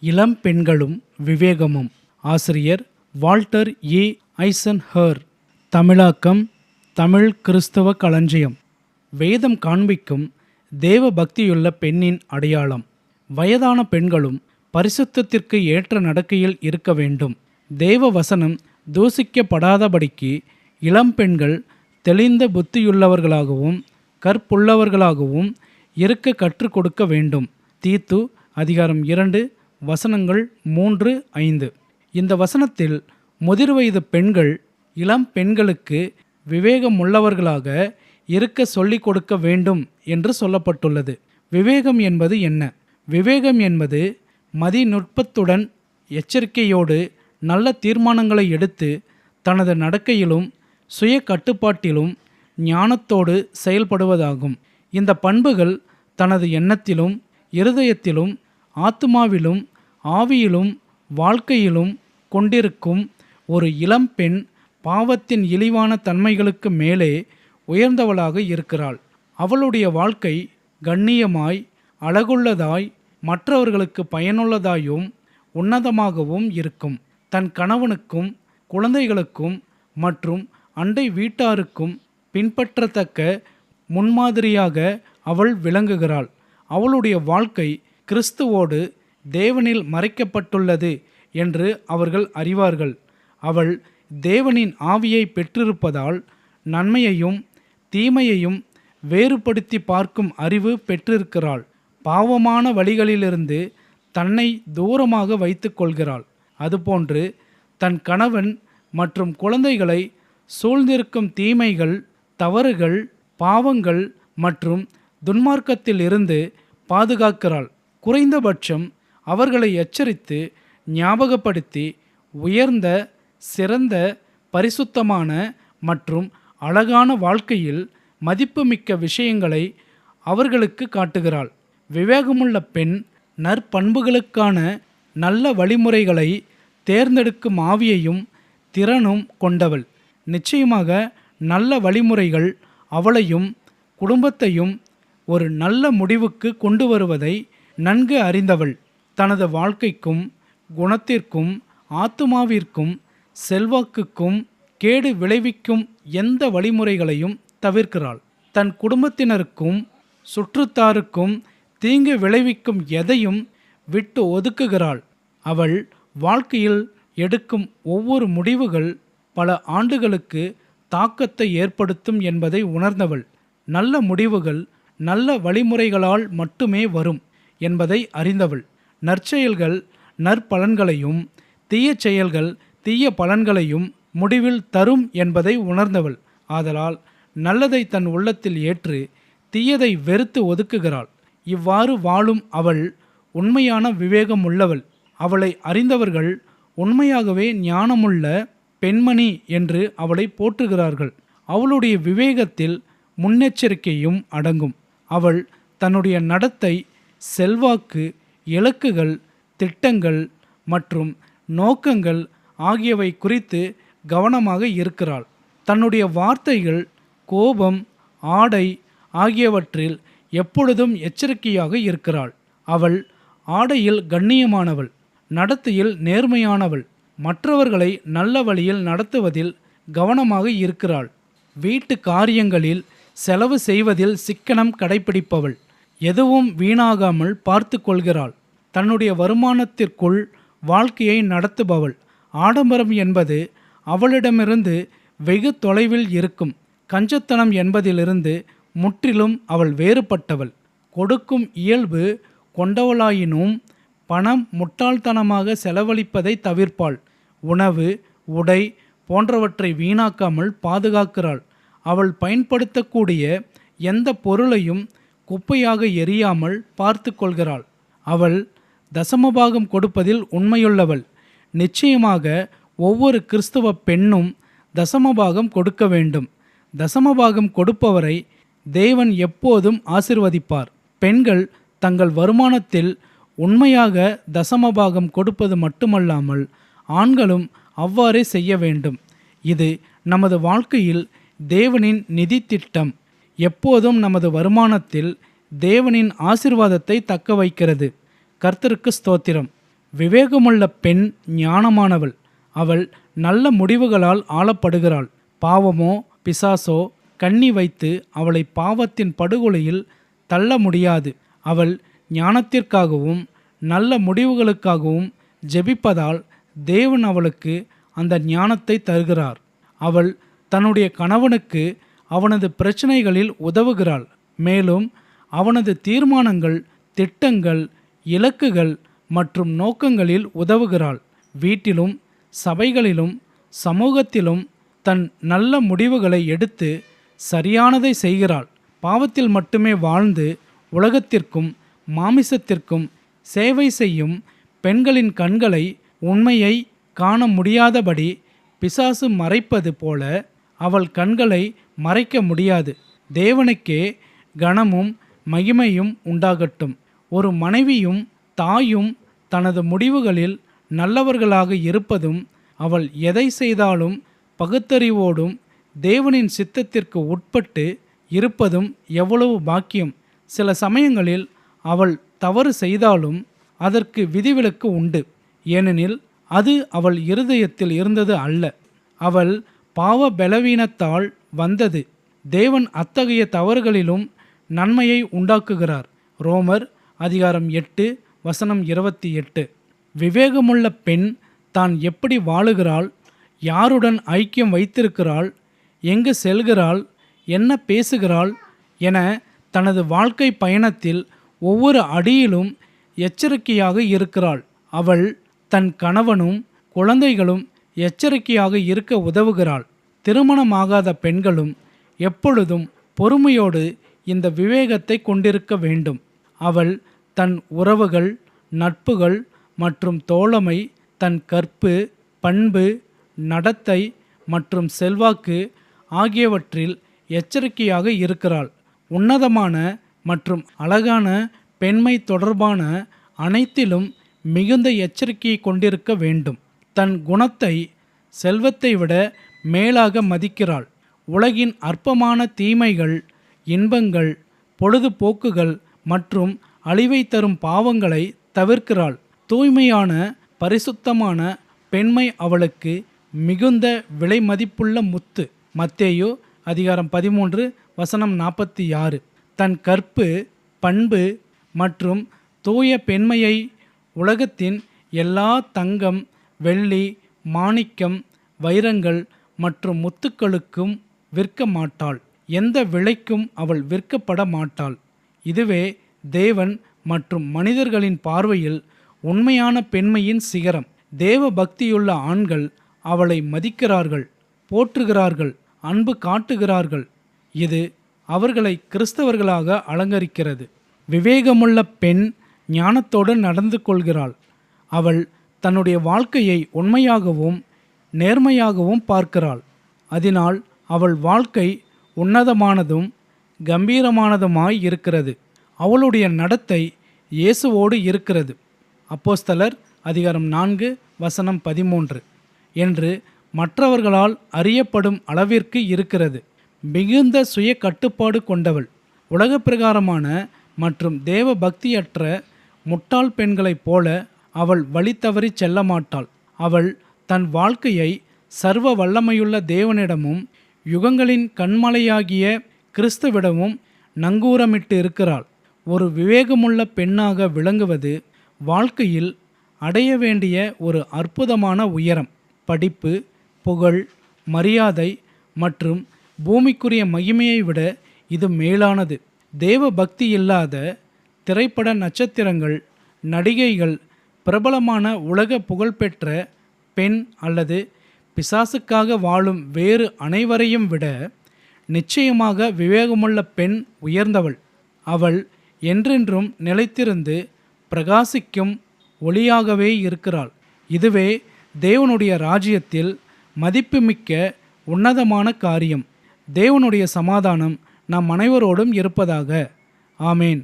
இளம் பெண்களும் விவேகமும். ஆசிரியர் வால்டர் ஏ. ஐசன் ஹர் தமிழாக்கம் தமிழ் கிறிஸ்தவ களஞ்சியம். வேதம் காண்பிக்கும் தேவ பக்தியுள்ள பெண்ணின் அடையாளம். வயதான பெண்களும் பரிசுத்தத்திற்கு ஏற்ற நடக்கையில் இருக்க வேண்டும். தேவ வசனம் தூசிக்கப்படாதபடிக்கு இளம் பெண்கள் தெளிந்த புத்தியுள்ளவர்களாகவும் கற்புள்ளவர்களாகவும் இருக்க கற்றுக் கொடுக்க வேண்டும். தீத்து அதிகாரம் இரண்டு வசனங்கள் மூன்று ஐந்து. இந்த வசனத்தில் முதிர் வயது பெண்கள் இளம் பெண்களுக்கு விவேகமுள்ளவர்களாக இருக்க சொல்லிக் கொடுக்க வேண்டும் என்று சொல்லப்பட்டுள்ளது. விவேகம் என்பது என்ன? விவேகம் என்பது மதிநுட்பத்துடன் எச்சரிக்கையோடு நல்ல தீர்மானங்களை எடுத்து தனது நடக்கையிலும் சுய கட்டுப்பாட்டிலும் ஞானத்தோடு செயல்படுவதாகும். இந்த பண்புகள் தனது எண்ணத்திலும் இருதயத்திலும் ஆத்துமாவிலும் ஆவியிலும் வாழ்க்கையிலும் கொண்டிருக்கும் ஒரு இளம்பெண் பாவத்தின் இழிவான தன்மைகளுக்கு மேலே உயர்ந்தவளாக இருக்கிறாள். அவளுடைய வாழ்க்கை கண்ணியமாய் அழகுள்ளதாய் மற்றவர்களுக்கு பயனுள்ளதாயும் உன்னதமாகவும் இருக்கும். தன் கணவனுக்கும் குழந்தைகளுக்கும் மற்றும் அண்டை வீட்டாருக்கும் பின்பற்றத்தக்க முன்மாதிரியாக அவள் விளங்குகிறாள். அவளுடைய வாழ்க்கை கிறிஸ்துவோடு தேவனில் மறைக்கப்பட்டுள்ளது என்று அவர்கள் அறிவார்கள். அவள் தேவனின் ஆவியை பெற்றிருப்பதால் நன்மையையும் தீமையையும் வேறுபடுத்தி பார்க்கும் அறிவு பெற்றிருக்கிறாள். பாவமான வழிகளிலிருந்து தன்னை தூரமாக வைத்து கொள்கிறாள். அதுபோன்று தன் கணவன் மற்றும் குழந்தைகளை சூழ்ந்திருக்கும் தீமைகள் தவறுகள் பாவங்கள் மற்றும் துன்மார்க்கத்தில் இருந்து பாதுகாக்கிறாள். குறைந்தபட்சம் அவர்களை எச்சரித்து ஞாபகப்படுத்தி உயர்ந்த சிறந்த பரிசுத்தமான மற்றும் அழகான வாழ்க்கையில் மதிப்புமிக்க விஷயங்களை அவர்களுக்கு காட்டுகிறாள். விவேகமுள்ள பெண் நற்பண்புகளுக்கான நல்ல வழிமுறைகளை தேர்ந்தெடுக்கும் ஆவியையும் திறனும் கொண்டவள். நிச்சயமாக நல்ல வழிமுறைகள் அவளையும் குடும்பத்தையும் ஒரு நல்ல முடிவுக்கு கொண்டு வருவதை நன்கு அறிந்தவள். தனது வாழ்க்கைக்கும் குணத்திற்கும் ஆத்துமாவிற்கும் செல்வாக்குக்கும் கேடு விளைவிக்கும் எந்த வழிமுறைகளையும் தவிர்க்கிறாள். தன் குடும்பத்தினருக்கும் சுற்றுத்தாருக்கும் தீங்கு விளைவிக்கும் எதையும் விட்டு ஒதுக்குகிறாள். அவள் வாழ்க்கையில் எடுக்கும் ஒவ்வொரு முடிவுகள் பல ஆண்டுகளுக்கு தாக்கத்தை ஏற்படுத்தும் என்பதை உணர்ந்தவள். நல்ல முடிவுகள் நல்ல வழிமுறைகளால் மட்டுமே வரும் என்பதை அறிந்தவள். நற்செயல்கள் நற்பலன்களையும் தீய செயல்கள் தீய பலன்களையும் முடிவில் தரும் என்பதை உணர்ந்தவள். ஆதலால் நல்லதை தன் உள்ளத்தில் ஏற்று தீயதை வெறுத்து ஒதுக்குகிறாள். இவ்வாறு வாழும் அவள் உண்மையான விவேகம் உள்ளவள். அவளை அறிந்தவர்கள் உண்மையாகவே ஞானமுள்ள பெண்மணி என்று அவளை போற்றுகிறார்கள். அவளுடைய விவேகத்தில் முன்னெச்சரிக்கையும் அடங்கும். அவள் தன்னுடைய நடத்தை செல்வாக்கு இலக்குகள் திட்டங்கள் மற்றும் நோக்கங்கள் ஆகியவை குறித்து கவனமாக இருக்கிறாள். தன்னுடைய வார்த்தைகள் கோபம் ஆடை ஆகியவற்றில் எப்பொழுதும் எச்சரிக்கையாக இருக்கிறாள். அவள் ஆடையில் கண்ணியமானவள் நடத்தையில் நேர்மையானவள் மற்றவர்களை நல்ல வழியில் நடத்துவதில் கவனமாக இருக்கிறாள். வீட்டு காரியங்களில் செலவு செய்வதில் சிக்கனம் கடைபிடிப்பவள் எதுவும் வீணாகாமல் பார்த்து கொள்கிறாள். தன்னுடைய வருமானத்திற்குள் வாழ்க்கையை நடத்துபவள். ஆடம்பரம் என்பது அவளிடமிருந்து வெகு தொலைவில் இருக்கும். கஞ்சத்தனம் என்பதிலிருந்து முற்றிலும் அவள் வேறுபட்டவள். கொடுக்கும் இயல்பு கொண்டவளாயினும் பணம் முட்டாள்தனமாக செலவழிப்பதை தவிர்ப்பாள். உணவு உடை போன்றவற்றை வீணாக்காமல் பாதுகாக்கிறாள். அவள் பயன்படுத்தக்கூடிய எந்த பொருளையும் குப்பையாக எரியாமல் பார்த்து கொள்கிறாள். அவள் தசமபாகம் கொடுப்பதில் உண்மையுள்ளவள். நிச்சயமாக ஒவ்வொரு கிறிஸ்துவ பெண்ணும் தசமபாகம் கொடுக்க வேண்டும். தசமபாகம் கொடுப்பவரை தேவன் எப்போதும் ஆசிர்வதிப்பார். பெண்கள் தங்கள் வருமானத்தில் உண்மையாக தசமபாகம் கொடுப்பது மட்டுமல்லாமல் ஆண்களும் அவ்வாறே செய்ய வேண்டும். இது நமது வாழ்க்கையில் தேவனின் நிதி திட்டம் எப்போதும் நமது வருமானத்தில் தேவனின் ஆசிர்வாதத்தை தக்க வைக்கிறது. கர்த்தருக்கு ஸ்தோத்திரம். விவேகமுள்ள பெண் ஞானமானவள். அவள் நல்ல முடிவுகளால் ஆளப்படுகிறாள். பாவமோ பிசாசோ கண்ணி வைத்து அவளை பாவத்தின் படுகொலையில் தள்ள முடியாது. அவள் ஞானத்திற்காகவும் நல்ல முடிவுகளுக்காகவும் ஜெபிப்பதால் தேவன் அவளுக்கு அந்த ஞானத்தை தருகிறார். அவள் தன்னுடைய கணவனுக்கு அவனது பிரச்சனைகளில் உதவுகிறாள். மேலும் அவனது தீர்மானங்கள் திட்டங்கள் இலக்குகள் மற்றும் நோக்கங்களில் உதவுகிறாள். வீட்டிலும் சபைகளிலும் சமூகத்திலும் தன் நல்ல முடிவுகளை எடுத்து சரியானதை செய்கிறாள். பாவத்தில் மட்டுமே வாழ்ந்து உலகத்திற்கும் மாமிசத்திற்கும் சேவை செய்யும் பெண்களின் கண்களை உண்மையை காண முடியாதபடி பிசாசு மறைப்பது போல அவள் கண்களை மறைக்க முடியாது. தேவனுக்கே கனமும் மகிமையும் உண்டாகட்டும். ஒரு மனைவியும் தாயும் தனது முடிவுகளில் நல்லவர்களாக இருப்பதும் அவள் எதை செய்தாலும் பகுத்தறிவோடும் தேவனின் சித்தத்திற்கு உட்பட்டு இருப்பதும் எவ்வளவு பாக்கியம். சில சமயங்களில் அவள் தவறு செய்தாலும் அதற்கு விதிவிலக்கு உண்டு. ஏனெனில் அது அவள் இருதயத்தில் இருந்தது அல்ல. அவள் பாவ பலவீனத்தால் வந்தது. தேவன் அத்தகைய தவறுகளிலும் நன்மையை உண்டாக்குகிறார். ரோமர் அதிகாரம் எட்டு வசனம் இருபத்தி எட்டு. விவேகமுள்ள பெண் தான் எப்படி வாழுகிறாள்? யாருடன் ஐக்கியம் வைத்திருக்கிறாள்? எங்கு செல்கிறாள்? என்ன பேசுகிறாள்? என தனது வாழ்க்கை பயணத்தில் ஒவ்வொரு அடியிலும் எச்சரிக்கையாக இருக்கிறாள். அவள் தன் கணவனும் குழந்தைகளும் எச்சரிக்கையாக இருக்க உதவுகிறாள். திருமணமாகாத பெண்களும் எப்பொழுதும் பொறுமையோடு இந்த விவேகத்தை கொண்டிருக்க வேண்டும். அவள் தன் உறவுகள் நட்புகள் மற்றும் தோழமை தன் கற்பு பண்பு நடத்தை மற்றும் செல்வாக்கு ஆகியவற்றில் எச்சரிக்கையாக இருக்கிறாள். உன்னதமான மற்றும் அழகான பெண்மை தொடர்பான அனைத்திலும் மிகுந்த எச்சரிக்கையை கொண்டிருக்க வேண்டும். தன் குணத்தை செல்வத்தை விட மேலாக மதிக்கிறாள். உலகின் அற்பமான தீமைகள் இன்பங்கள் பொழுதுபோக்குகள் மற்றும் அழிவை தரும் பாவங்களை தவிர்க்கிறாள். தூய்மையான பரிசுத்தமான பெண்மை அவளுக்கு மிகுந்த விலை மதிப்புள்ள முத்து. மத்தேயோ அதிகாரம் பதிமூன்று வசனம் நாற்பத்தி ஆறு. தன் கற்பு பண்பு மற்றும் தூய பெண்மையை உலகத்தின் எல்லா தங்கம் வெள்ளி மாணிக்கம் வைரங்கள் மற்றும் முத்துக்களுக்கும் விற்க மாட்டாள். எந்த விலைக்கும் அவள் விற்கப்பட மாட்டாள். இதுவே தேவன் மற்றும் மனிதர்களின் பார்வையில் உண்மையான பெண்மையின் சிகரம். தேவ பக்தியுள்ள ஆண்கள் அவளை மதிக்கிறார்கள் போற்றுகிறார்கள் அன்பு காட்டுகிறார்கள். இது அவர்களை கிறிஸ்தவர்களாக அலங்கரிக்கிறது. விவேகமுள்ள பெண் ஞானத்தோடு நடந்து கொள்கிறாள். அவள் தன்னுடைய வாழ்க்கையை உண்மையாகவும் நேர்மையாகவும் பார்க்கிறாள். அதனால் அவள் வாழ்க்கை உன்னதமானதும் கம்பீரமானதுமாய் இருக்கிறது. அவளுடைய நடத்தை இயேசுவோடு இருக்கிறது. அப்போஸ்தலர் அதிகாரம் நான்கு வசனம் பதிமூன்று. என்று மற்றவர்களால் அறியப்படும் அளவிற்கு இருக்கிறது. மிகுந்த சுய கட்டுப்பாடு கொண்டவள். உலக பிரகாரமான மற்றும் தேவ பக்தியற்ற முட்டாள் பெண்களைப் போல அவள் வழி தவறி செல்ல மாட்டாள் அவள் தன் வாழ்க்கையை சர்வ வல்லமையுள்ள தேவனிடமும் யுகங்களின் கண்மலையாகிய கிறிஸ்துவிடமும் நங்கூரமிட்டு இருக்கிறாள். ஒரு விவேகமுள்ள பெண்ணாக விளங்குவது வாழ்க்கையில் அடைய வேண்டிய ஒரு அற்புதமான உயரம். படிப்பு புகழ் மரியாதை மற்றும் பூமிக்குரிய மகிமையை விட இது மேலானது. தேவ பக்தி இல்லாத திரைப்பட நட்சத்திரங்கள் நடிகைகள் பிரபலமான உலக புகழ்பெற்ற பெண் அல்லது பிசாசுக்காக வாழும் வேறு அனைவரையும் விட நிச்சயமாக விவேகமுள்ள பெண் உயர்ந்தவள். அவள் என்றென்றும் நிலைத்திருந்து பிரகாசிக்கும் ஒளியாகவே இருக்கிறாள். இதுவே தேவனுடைய ராஜ்யத்தில் மதிப்புமிக்க உன்னதமான காரியம். தேவனுடைய சமாதானம் நம் அனைவரோடும் இருப்பதாக. ஆமேன்.